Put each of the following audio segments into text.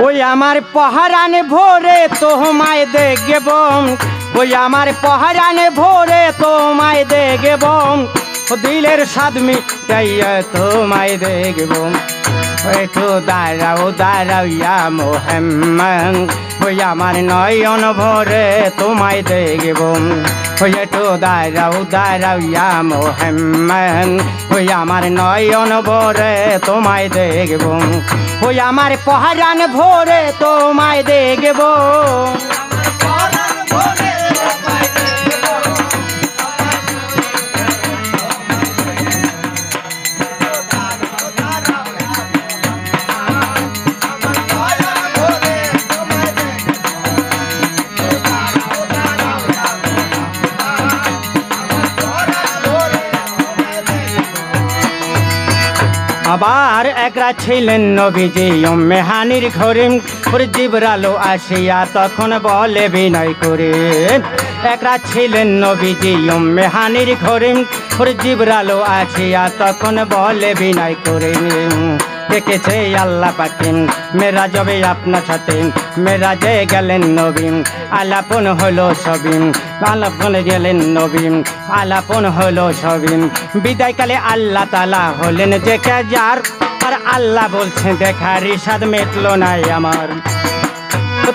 ওই আমার পহারানে ভোরে তোমায় দেখব ওই আমার পহারানে ভোরে তোমায় দেখব দিলের সাদমি তাইয়া তোমায় দেখব। একটু দাঁড়াও দাঁড়াও ইয়া মোহাম্মদ, ওই আমার নয়ন ভরে তোমায় দেখব। ওই একটু দাঁড়াও দাঁড়াও ইয়া মোহাম্মদ, ওই আমার নয়ন ভরে তোমায় দেখব। ওই আমার পহারান ভোরে তোমায় দেখব। আবার একরা ছিলেন নবীজি মেহানির ঘরে ওরে জিবরালো আসিয়া তখন বলে বিনয় করে, একরা ছিলেন নবীজি মেহানির ঘরে ওরে জিবরালো আসিয়া তখন বলে বিনয় করে। দেখেছে আল্লাহ পাকিন মেরা যাবে আপনার সাথে। মেরাজে গেলেন নবীন, আলাপন হলো সবিন। আলাপন গেলেন নবীন, আলাপন হলো সবিন। বিদায়কালে আল্লাহ তালা হলেন যে যার আর আল্লাহ বলছেন, দেখার ইসাদ মেটলো নাই আমার।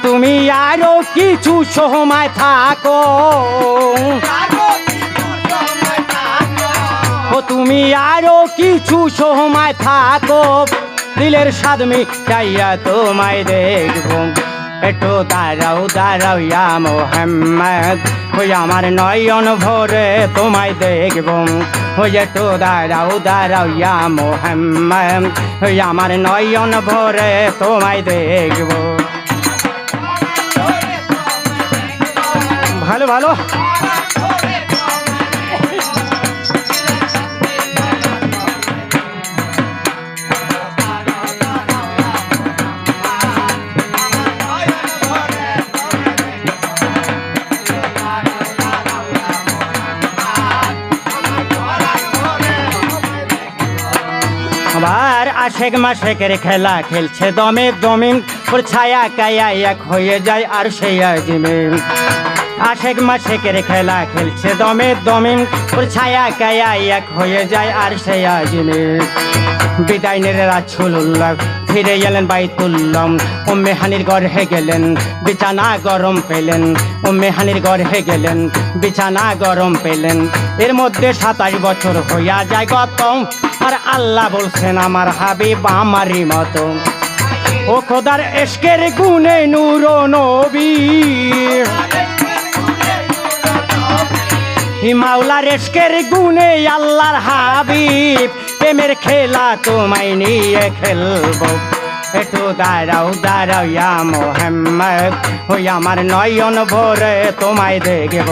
তুমি আরও কিছু সময় থাকো। ও তুমি আরও কিছু সময় থাকো। দিলের সাদমি চাইয়া তোমায় দেখব। একটু দাঁড়াও দাঁড়াও ইয়া মোহাম্মদ। ওই আমার নয়ন ভরে তোমায় দেখব। ওই একটু দাঁড়াও দাঁড়াও ইয়া মোহাম্মদ। ওই আমার নয়ন ভরে তোমায় দেখব। ভালো ভালো। আশেক মাসেকের খেলা খেলছে দমে দমিন ওর ছায়া কায়া এক হয়ে যায় আর সেই আজিমিন আশেক মাসেকের খেলা খেলছে দমে দমিন ওর ছায়া কায়া এক হয়ে যায় আর সেই আজিমিন বিদায় নেড়ে রাছুল্লাহ ফিরে গেলেন বাইতুল্লম। ও মেহানির গড়ে গেলেন, বিছানা গরম পেলেন। ও মেহানির গড়ে গেলেন, বিছানা গরম পেলেন। এর মধ্যে সাতাশ বছর হইয়া যায় গত আর আল্লাহ বলছেন, আমার হাবিব আমারই মতো। ও খোদার এসকের গুনে নূর নবী। মাওলার এসকের গুনে আল্লাহর হাবিব। প্রেমের খেলা তোমায় নিয়ে খেলব। একটু দাঁড়াও দাঁড়াও ইয়া মোহাম্মদ। ওই আমার নয়ন ভরে তোমায় দেখব।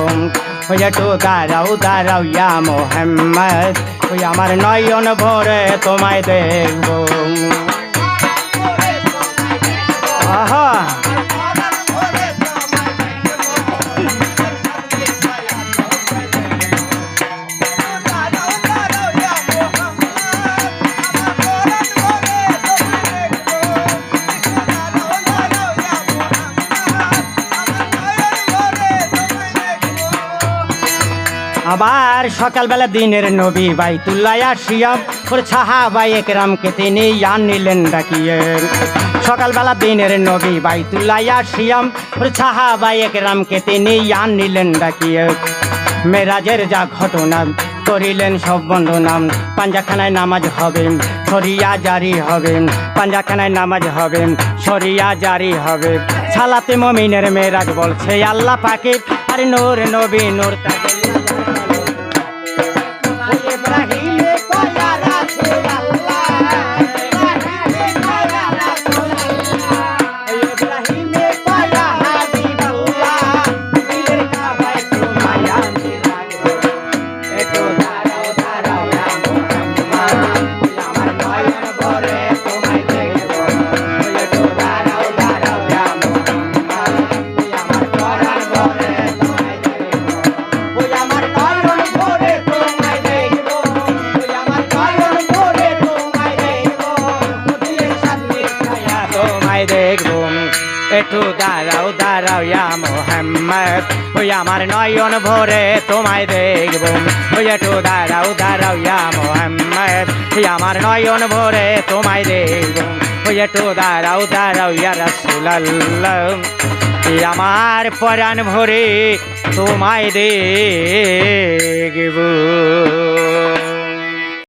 ওই একটু দাঁড়াও দাঁড়াও ইয়া মোহাম্মদ। ওই আমার নয়ন ভরে তোমায় দেখব। আহা! আবার সকালবেলা দিনের নবী বাই বাইতুল্লাহ আসিয়াম ওর সাহাবাই একরামকে তিনি ইয়ান নিলেন ডাকিয়ে। সকালবেলা দিনের নবী বাই বাইতুল্লাহ আসিয়াম ওর সাহাবাই একরামকে তিনি ইয়ান নিলেন ডাকিয়ে। মেরাজের যা ঘটনা করিলেন সব বন্ধনাম, পাঞ্জাখানায় নামাজ হবে সরিয়া জারি হবে, পাঞ্জাখানায় নামাজ হবে সরিয়া জারি হবে। সালাতে মমিনের মেরাজ বলছে, আল্লাহ পাকে আর নূর নবী নূর তাকে মোহাম্মদ ওই আমার নয়ন ভরে তোমায় দেখব। ওই একটু দাঁড়াও দাঁড়াও ইয়া মোহাম্মদ। ওই আমার নয়ন ভরে তোমায় দেখব। ওই একটু দাঁড়াও দাঁড়াও ইয়া রাসূলুল্লাহ। আমার পরাণ ভরে তোমায় দেখব।